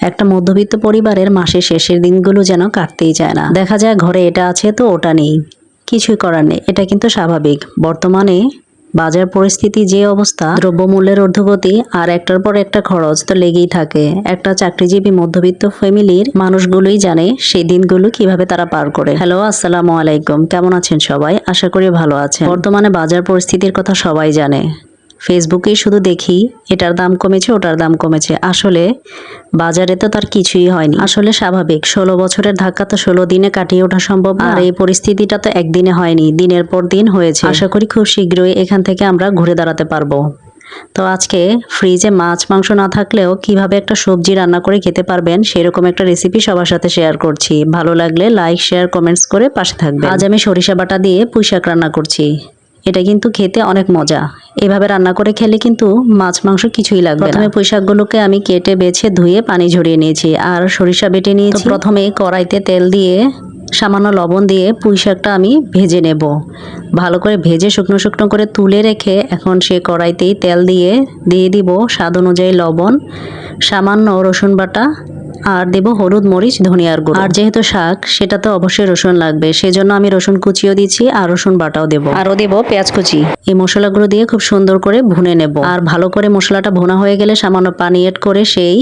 একটা মধ্যবিত্ত পরিবারের মাসের শেষের দিনগুলো যেন কাটতেই চায় না। দেখা যায় ঘরে এটা আছে তো ওটা নেই। কিছুই করার নেই। এটা কিন্তু স্বাভাবিক। বর্তমানে বাজার পরিস্থিতি যে অবস্থা, দ্রব্যমূল্যের ঊর্ধ্বগতি আর একটার পর একটা খরচ তো লেগেই থাকে। একটা চাকরিজীবী মধ্যবিত্ত ফ্যামিলির মানুষগুলোই জানে সেই দিনগুলো কীভাবে তারা পার করে। হ্যালো, আসসালামু আলাইকুম। কেমন আছেন সবাই? আশা করি ভালো আছেন। বর্তমানে বাজার পরিস্থিতির কথা সবাই জানে। ফেসবুকেই শুধু দেখি এটার দাম কমেছে ওটার দাম কমেছে। আসলে বাজারে তো তার কিছুই হয়নি। আসলে স্বাভাবিক ষোলো বছরের ধাক্কা তো ষোলো দিনে কাটিয়ে ওঠা সম্ভব আর এই পরিস্থিতিটা তো একদিনে হয়নি দিনের পর দিন হয়েছে। আশা করি খুব শীঘ্রই এখান থেকে আমরা ঘুরে দাঁড়াতে পারব। তো আজকে ফ্রিজে মাছ মাংস না থাকলেও কীভাবে একটা সবজি রান্না করে খেতে পারবেন সেরকম একটা রেসিপি সবার সাথে শেয়ার করছি। ভালো লাগলে লাইক শেয়ার কমেন্টস করে পাশে থাকবে আজ আমি সরিষা বাটা দিয়ে পুঁই শাক রান্না করছি। এটা কিন্তু খেতে অনেক মজা। এভাবে রান্না করে খেলে কিন্তু মাছ মাংস কিছুই লাগবে প্রথমে পুঁই শাকগুলোকে আমি কেটে বেছে ধুয়ে পানি ঝরিয়ে নিয়েছি আর সরিষা বেটে নিয়েছি। প্রথমে কড়াইতে তেল দিয়ে সামান্য লবণ দিয়ে পুঁই শাকটা আমি ভেজে নেব। ভালো করে ভেজে শুকনো শুকনো করে তুলে রেখে এখন সে কড়াইতেই তেল দিয়ে দিয়ে দিব স্বাদ অনুযায়ী লবণ, সামান্য রসুন বাটা, আর দেব হলুদ মরিচ, ধনিয়ার গুঁড়ো। আর যেহেতু শাক, সেটা তো অবশ্যই রসুন লাগবে, সেজন্য আমি রসুন কুচিও দিচ্ছি আর রসুন বাটাও দেব। আরও দেব পেঁয়াজ কুচি। এই মশলাগুলো দিয়ে খুব সুন্দর করে ভুনে নেব। আর ভালো করে মশলাটা ভুনা হয়ে গেলে সামান্য পানি এড করে সেই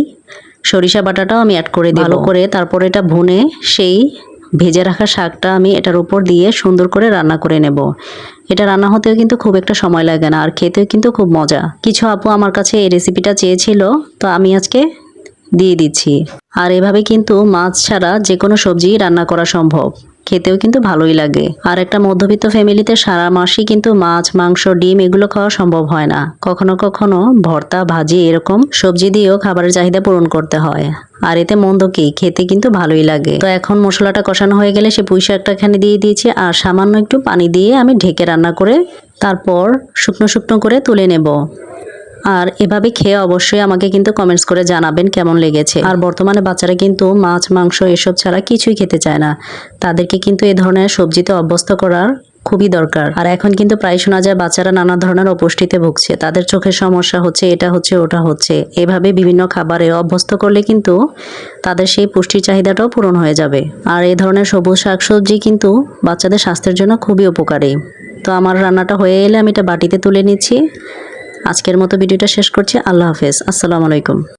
সরিষা বাটাটাও আমি অ্যাড করে দিই ভালো করে তারপর এটা ভুনে সেই ভেজে রাখা শাকটা আমি এটার উপর দিয়ে সুন্দর করে রান্না করে নেব। এটা রান্না হতেও কিন্তু খুব একটা সময় লাগে না আর খেতেও কিন্তু খুব মজা। কিছু আপু আমার কাছে এই রেসিপিটা চেয়েছিল, তো আমি আজকে দিয়ে দিচ্ছি। আর এভাবে কিন্তু মাছ ছাড়া যে কোনো সবজি রান্না করা সম্ভব। খেতেও কিন্তু ভালোই লাগে। আর একটা মধ্যবিত্ত ফ্যামিলিতে সারা মাসই কিন্তু মাছ, মাংস, ডিম এগুলো খাওয়া সম্ভব হয় না। কখনো কখনো ভর্তা, ভাজি এরকম সবজি দিয়েও খাবারের চাহিদা পূরণ করতে হয়। আর এতে মন্দ কি? খেতে কিন্তু ভালোই লাগে। তো এখন মশলাটা কষানো হয়ে গেলে সে পুঁই শাকটা এখানে দিয়ে দিয়েছি আর সামান্য একটু পানি দিয়ে আমি ঢেকে রান্না করে তারপর শুকনো শুকনো করে তুলে নেব। আর এভাবে খেয়ে অবশ্যই আমাকে কিন্তু কমেন্টস করে জানাবেন কেমন লেগেছে। আর বর্তমানে বাচ্চারা কিন্তু মাছ, মাংস এসব ছাড়া কিছুই খেতে চায় না। তাদেরকে কিন্তু এ ধরনের সবজিতে অভ্যস্ত করার খুবই দরকার। আর এখন কিন্তু প্রায় শোনা যায় বাচ্চারা নানা ধরনের অপুষ্টিতে ভুগছে। তাদের চোখের সমস্যা হচ্ছে, এটা হচ্ছে, ওটা হচ্ছে। এভাবে বিভিন্ন খাবারে অভ্যস্ত করলে কিন্তু তাদের সেই পুষ্টির চাহিদাটাও পূরণ হয়ে যাবে। আর এই ধরনের সবুজ শাকসবজি কিন্তু বাচ্চাদের স্বাস্থ্যের জন্য খুবই উপকারী। তো আমার রান্নাটা হয়ে এলে আমি এটা বাটিতে তুলে নিচ্ছি। আজকের মতো ভিডিওটা শেষ করছি। আল্লাহ হাফেজ। আসসালামু আলাইকুম।